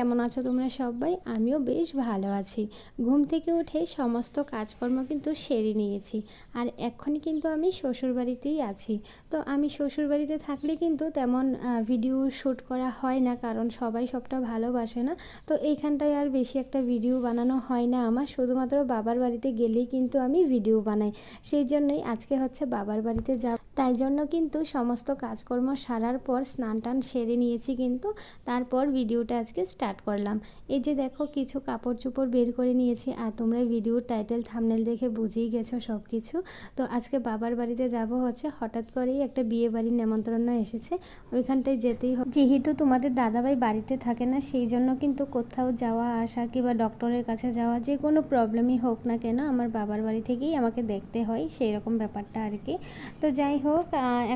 কেমন আছো তোমরা সবাই? আমিও বেশ ভালো আছি। ঘুম থেকে উঠে সমস্ত কাজকর্ম কিন্তু সেরে নিয়েছি। আর এক্ষুনি কিন্তু আমি শ্বশুরবাড়িতেই আছি। তো আমি শ্বশুরবাড়িতে থাকলে কিন্তু তেমন ভিডিও শ্যুট করা হয় না, কারণ সবাই সবটা ভালোবাসে না। তো এইখানটায় আর বেশি একটা ভিডিও বানানো হয় না আমার। শুধুমাত্র বাবার বাড়িতে গেলেই কিন্তু আমি ভিডিও বানাই। সেই জন্যই আজকে হচ্ছে বাবার বাড়িতে যাব। তাই জন্য কিন্তু সমস্ত কাজকর্ম সারার পর স্নান টান সেরে নিয়েছি কিন্তু। তারপর ভিডিওটা আজকে স্টার্ট করলাম। এই যে দেখো, কিছু কাপড় চোপড় বের করে নিয়েছি আর তোমরা ভিডিওর টাইটেল থামনেল দেখে বুঝেই গেছো সব কিছু তো আজকে বাবার বাড়িতে যাব হচ্ছে, হঠাৎ করেই একটা বিয়ে বাড়ির নেমন্ত্রণ এসেছে। ওইখানটায় যেতেই হবে যেহেতু তোমাদের দাদাভাই বাড়িতে থাকে না, সেই জন্য কিন্তু কোথাও যাওয়া, আসা কিংবা ডক্টরের কাছে যাওয়া যে কোনো প্রবলেমই হোক না কেন, আমার বাবার বাড়ি থেকেই আমাকে দেখতে হয় সেই রকম ব্যাপারটা আর কি। তো যাই হোক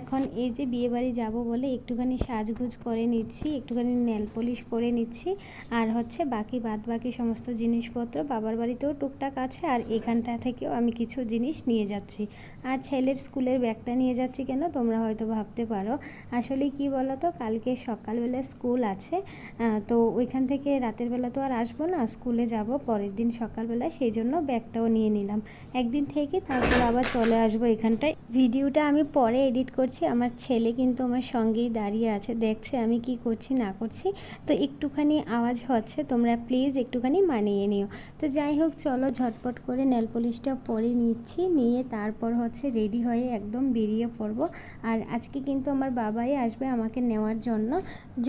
এখন এই যে বিয়ে বাড়ি যাব বলে একটুখানি সাজগুজ করে নিচ্ছি, একটুখানি নেল পলিশ করে নিচ্ছি। আর হচ্ছে বাকি বাদ বাকি সমস্ত জিনিসপত্র বাবার বাড়িতেও টুকটাক আছে আর এখানটা থেকেও আমি কিছু জিনিস নিয়ে যাচ্ছি। আর ছেলের স্কুলের ব্যাগটা নিয়ে যাচ্ছি কেন? তোমরা হয়তো ভাবতে পারো। আসলে কি বলো তো কালকে সকালবেলা স্কুল আছে তো ওইখান থেকে রাতের বেলা তো আর আসব না, স্কুলে যাব পরের দিন সকালবেলা সেই জন্য ব্যাগটাও নিয়ে নিলাম। একদিন থেকে তারপর আবার চলে আসব এখানটায়। ভিডিওটা আমি পরে এডিট করছি, আমার ছেলে কিন্তু আমার সঙ্গেই দাঁড়িয়ে আছে, দেখছে আমি কি করছি না করছি। তো একটুখানি আওয়াজ হচ্ছে, তোমরা প্লিজ একটুখানি মানিয়ে নিও। তো যাই হোক, চলো ঝটপট করে নেল পলিশটা পরে নিচ্ছি, নিয়ে তারপর হচ্ছে রেডি হয়ে একদম বেরিয়ে পড়ব। আর আজকে কিন্তু আমার বাবাই আসবে আমাকে নেওয়ার জন্য।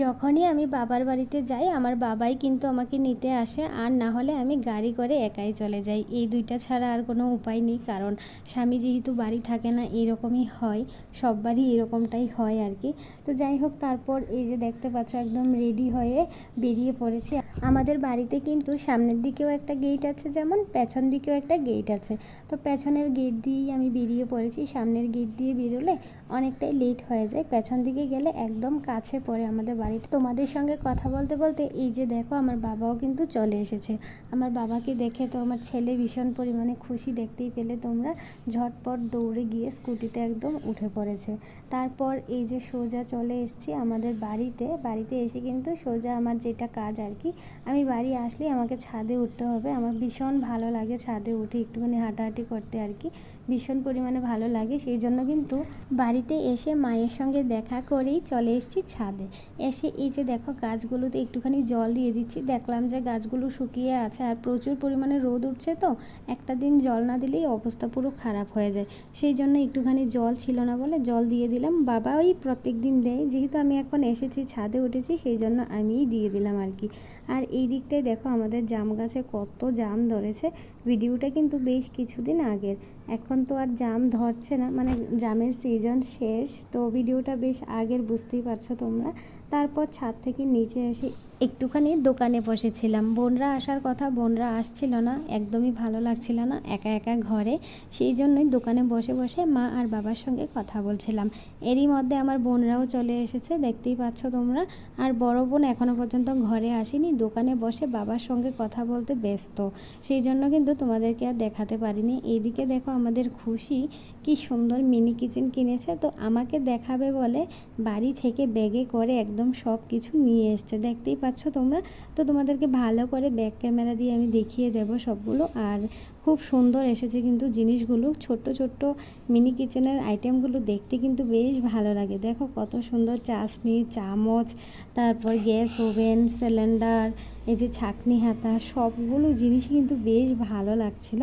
যখনই আমি বাবার বাড়িতে যাই, আমার বাবাই কিন্তু আমাকে নিতে আসে। আর না হলে আমি গাড়ি করে একাই চলে যাই। এই দুইটা ছাড়া আর কোনো উপায় নেই, কারণ স্বামী যেহেতু বাড়ি থাকে না, এরকমই হয়। সব বাড়ি এরকমটাই হয় আর কি। তো যাই হোক, তারপর এই যে দেখতে পাচ্ছ, একদম রেডি হয়ে বেরিয়ে পড়েছি। আমাদের বাড়িতে কিন্তু সামনের দিকেও একটা গেট আছে যেমন, পেছন দিকেও একটা গেট আছে। তো পেছনের গেট দিয়েই আমি বেরিয়ে পড়েছি। সামনের গেট দিয়ে বেরোলে অনেকটাই লেট হয়ে যায়। পেছন দিকে গেলে একদম কাছে পড়ে আমাদের বাড়িটা তোমাদের সঙ্গে কথা বলতে বলতে এই যে দেখো, আমার বাবাও কিন্তু চলে এসেছে। আমার বাবাকে দেখে তো আমার ছেলে ভীষণ পরিমাণে খুশি দেখতেই পেলে তোমরা। ঝটপট দৌড়ে গিয়ে স্কুটিতে একদম উঠে পড়েছে। তারপর এই যে সোজা চলে এসেছি আমাদের বাড়িতে। বাড়িতে এসে কিন্তু সোজা আমার যেটা কাজ আর কি। আমি বাড়ি আসলেই আমাকে ছাদে উঠতে হবে। আমার ভীষণ ভালো লাগে ছাদে উঠে একটুখানি হাঁটাহাঁটি করতে আর কি। ভীষণ পরিমাণে ভালো লাগে। সেই জন্য কিন্তু বাড়িতে এসে মায়ের সঙ্গে দেখা করেই চলে এসেছি ছাদে। এসে এই যে দেখো গাছগুলোতে একটুখানি জল দিয়ে দিচ্ছি। দেখলাম যে গাছগুলো শুকিয়ে আছে আর প্রচুর পরিমাণে রোদ উঠছে তো। একটা দিন জল না দিলেই অবস্থা পুরো খারাপ হয়ে যায়। সেই জন্য একটুখানি জল ছিল না বলে জল দিয়ে দিলাম। বাবা ওই প্রত্যেক দিন দেয়। যেহেতু আমি এখন এসেছি, ছাদে উঠেছি, সেই জন্য আমিই দিয়ে দিলাম আর কি। আর এই দিকটায় দেখো আমাদের জাম গাছে কত জাম ধরেছে। ভিডিওটা কিন্তু বেশ কিছুদিন আগের। এখন তো আর জাম ধরছে না মানে জামের সিজন শেষ, তো ভিডিওটা বেশ আগের, বুঝতেই পারছ তোমরা। তারপর ছাদ থেকে নিচে এসে একটুখানি দোকানে বসেছিলাম। বোনরা আসার কথা বোনরা আসছিল না, একদমই ভালো লাগছিল না একা একা ঘরে। সেই জন্যই দোকানে বসে বসে মা আর বাবার সঙ্গে কথা বলছিলাম। এরই মধ্যে আমার বোনরাও চলে এসেছে, দেখতেই পাচ্ছ তোমরা। আর বড় বোন এখনও পর্যন্ত ঘরে আসেনি, দোকানে বসে বাবার সঙ্গে কথা বলতে ব্যস্ত। সেই জন্য কিন্তু তোমাদেরকে আর দেখাতে পারিনি। এইদিকে দেখো আমাদের খুশি, কি সুন্দর মিনি কিচেন কিনেছে। তো আমাকে দেখাবে বলে বাড়ি থেকে ব্যাগে করে একদম সব কিছু নিয়ে এসছে। দেখতেই পাচ্ছ তোমরা? তো তোমাদেরকে ভালো করে ব্যাক ক্যামেরা দিয়ে আমি দেখিয়ে দেব সবগুলো। আর খুব সুন্দর এসেছে কিন্তু জিনিসগুলো। ছোট্ট ছোট্ট মিনি কিচেনের আইটেমগুলো দেখতে কিন্তু বেশ ভালো লাগে। দেখো কত সুন্দর চাশনি, চামচ, তারপর গ্যাস ওভেন সিলিন্ডার এই যে ছাকনি, হাতা, সবগুলো জিনিস কিন্তু বেশ ভালো লাগছিল।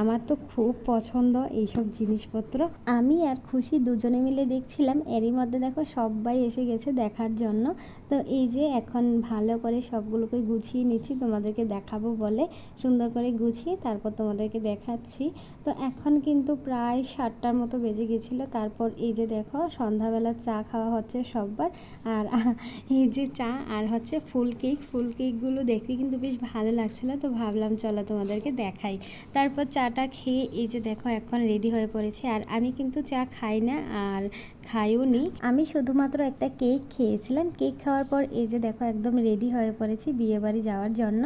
আমার তো খুব পছন্দ এইসব জিনিসপত্র। আমি আর খুশি দুজনে মিলে দেখছিলাম, এরই মধ্যে দেখো সবাই এসে গেছে দেখার জন্য। তো এই যে এখন ভালো করে সবগুলোকে গুছিয়ে নিচ্ছি, তোমাদেরকে দেখাবো বলে। সুন্দর করে গুছিয়ে তারপর তোমাদেরকে দেখাচ্ছি। তো এখন কিন্তু প্রায় সাতটার মতো বেজে গেছিল। তারপর এই যে দেখো, সন্ধ্যাবেলা চা খাওয়া হচ্ছে সববার। আর এই যে চা আর হচ্ছে ফুল কেক। ফুল কেকগুলো দেখতে কিন্তু বেশ ভালো লাগছিল। তো ভাবলাম চলো তোমাদেরকে দেখাই। তারপর চাটা খেয়ে এই যে দেখো, এখন রেডি হয়ে পড়েছে। আর আমি কিন্তু চা খাই না। আর খাইও নি আমি শুধুমাত্র একটা কেক খেয়েছিলাম। কেক খাওয়ার পর এই যে দেখো একদম রেডি হয়ে পড়েছি বিয়ে বাড়ি যাওয়ার জন্য।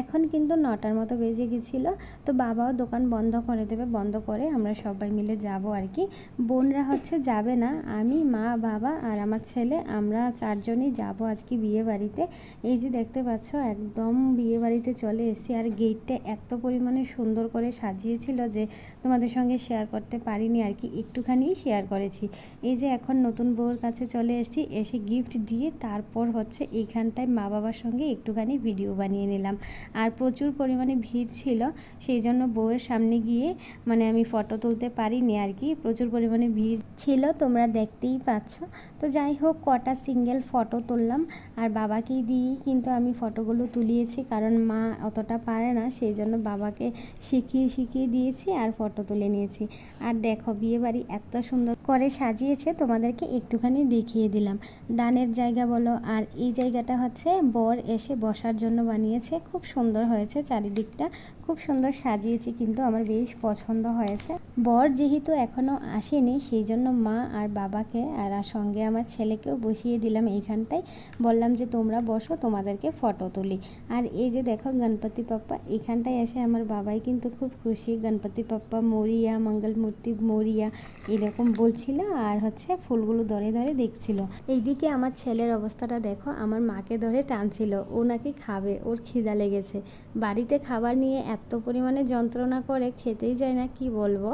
এখন কিন্তু নটার মতো বেজে গেছিল। তো বাবাও দোকান বন্ধ করে দেবে, বন্ধ করে আমরা সবাই মিলে যাব আর কি বোনরা হচ্ছে যাবে না। আমি, মা, বাবা আর আমার ছেলে, আমরা চারজনই যাব আজকে বিয়ে বাড়িতে এই যে দেখতে পাচ্ছ, একদম একদম বিয়ে বাড়িতে চলে এসেছি। আর গেটটা এত পরিমাণে সুন্দর করে সাজিয়েছিল যে তোমাদের সঙ্গে শেয়ার করতে পারিনি আর কি একটুখানি শেয়ার করেছি। এই যে এখন নতুন বউর কাছে চলে এসেছি, এসে গিফট দিয়ে তারপর হচ্ছে এইখানটায় মা বাবার সঙ্গে একটুখানি ভিডিও বানিয়ে নিলাম। আর প্রচুর পরিমাণে ভিড় ছিল, সেই জন্য বউয়ের সামনে গিয়ে মানে আমি ফটো তুলতে পারিনি আর কি, প্রচুর পরিমাণে ভিড় ছিল, তোমরা দেখতেই পাচ্ছ। তো যাই হোক, কটা সিঙ্গেল ফটো তুললাম, আর বাবাকেই দিয়েই কিন্তু আমি ফটোগুলো তুলিয়েছি, কারণ মা অতটা পারে না, সেই জন্য বাবাকে শিখিয়ে শিখিয়ে দিয়েছি আর ফটো তুলে নিয়েছি। আর দেখো বিয়ে বাড়ি এত সুন্দর করে সাজিয়েছে তোমাদেরকে একটুখানি দেখিয়ে দিলাম। দানের জায়গা বলো, আর এই জায়গাটা হচ্ছে বর এসে বসার জন্য বানিয়েছে। খুব সুন্দর হয়েছে চারিদিকটা। খুব সুন্দর সাজিয়েছি কিন্তু আমার বেশ পছন্দ হয়েছে। বর যেহেতু এখনও আসেনি সেই জন্য মা আর বাবাকে আর সঙ্গে আমার ছেলেকেও বসিয়ে দিলাম এইখানটায়। বললাম যে, তোমরা বসো, তোমাদেরকে ফটো তুলি। আর এই যে দেখো গণপতি পাপ্পা এখানটায় এসে আমার বাবাই কিন্তু খুব খুশি। গণপতি পাপ্পা মরিয়া, মঙ্গলমূর্তি মরিয়া, এরকম বলছিল। আর হচ্ছে ফুলগুলো ধরে ধরে দেখছিল। এইদিকে আমার ছেলের অবস্থাটা দেখো, আমার মাকে ধরে টানছিল, ও নাকি খাবে, ওর খিদা লেগেছে। বাড়িতে খাবার নিয়ে এত পরিমাণে যন্ত্রণা করে খেতেই যায় না, কি বলব?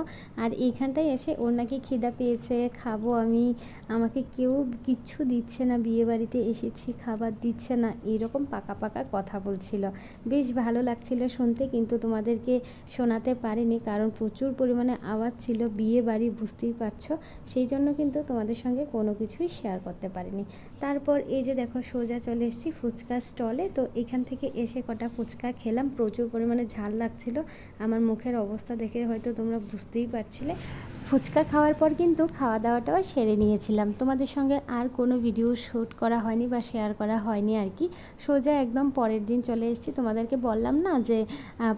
আর এইখানটায় এসে ওর নাকি খিদা পেয়েছে, খাব আমি, আমাকে কেউ কিচ্ছু দিচ্ছে না, বিয়ে বাড়িতে এসেছি, খাবার দিচ্ছে না, এরকম পাকা পাকা কথা বলছিল। বেশ ভালো লাগছিল শুনতে, কিন্তু তোমাদেরকে শোনাতে পারিনি, কারণ প্রচুর পরিমাণে আওয়াজ ছিল, বিয়ে বাড়ি বুঝতেই পারছ। সেই জন্য কিন্তু তোমাদের সঙ্গে কোনো কিছুই শেয়ার করতে পারিনি। তারপর এই যে দেখো সোজা চলে এসেছি ফুচকা স্টলে তো এখান থেকে এসে কটা ফুচকা খেলাম। প্রচুর পরিমাণে ঝাল লাগছিল। আমার মুখের অবস্থা দেখে হয়তো তোমরা বুঝতেই পারছিলে। ফুচকা খাওয়ার পর কিন্তু খাওয়া দাওয়াটাও সেরে নিয়েছিলাম। তোমাদের সঙ্গে আর কোনো ভিডিও শ্যুট করা হয়নি বা শেয়ার করা হয়নি আর কি। সোজা একদম পরের দিন চলে এসেছি। তোমাদেরকে বললাম না যে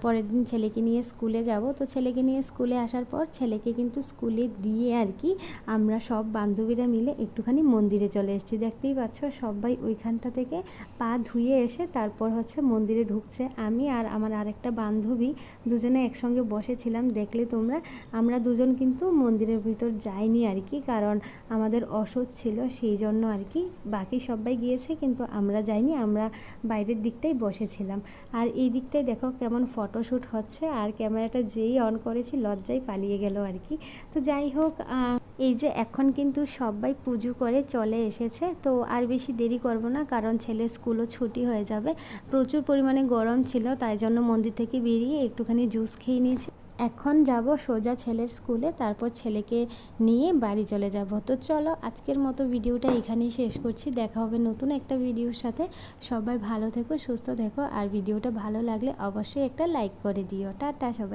পরের দিন ছেলেকে নিয়ে স্কুলে যাব। তো ছেলেকে নিয়ে স্কুলে আসার পর ছেলেকে কিন্তু স্কুলে দিয়ে আর কি আমরা সব বান্ধবীরা মিলে একটুখানি মন্দিরে চলে এসেছি। দেখতেই পাচ্ছ সবাই ওইখানটা থেকে পা ধুয়ে এসে তারপর হচ্ছে মন্দিরে ঢুকছে আমি আর আমার আরেকটা বান্ধবী। দুজনে একসঙ্গে বসেছিলাম। দেখলে তোমরা, আমরা দুজন কিন্তু মন্দিরের ভিতর যাইনি আর কি, কারণ আমাদের অসুখ ছিল সেই জন্য আর কি। বাকি সবাই গিয়েছে কিন্তু আমরা যাইনি, আমরা বাইরের দিকটাই বসেছিলাম। আর এই দিকটায় দেখো কেমন ফটোশ্যুট হচ্ছে, আর ক্যামেরাটা যেই অন করেছি লজ্জায় পালিয়ে গেল আর কি। তো যাই হোক এই যে এখন কিন্তু সবাই পুজো করে চলে এসেছে, তো আর বেশি দেরি করব না, কারণ ছেলে স্কুলও ছুটি হয়ে যাবে। প্রচুর পরিমাণে গরম ছিল, তাই জন্য মন্দির থেকে বেরিয়ে একটুখানি জুস খেয়ে নিয়েছি। এখন যাব সোজা ছেলের স্কুলে, তারপর ছেলেকে নিয়ে বাড়ি চলে যাব। তো চলো আজকের মতো ভিডিওটা এখানেই শেষ করছি। দেখা হবে নতুন একটা ভিডিওর সাথে। সবাই ভালো থেকো, সুস্থ থেকো। আর ভিডিওটা ভালো লাগলে অবশ্যই একটা লাইক করে দিও। টাটা সবাই।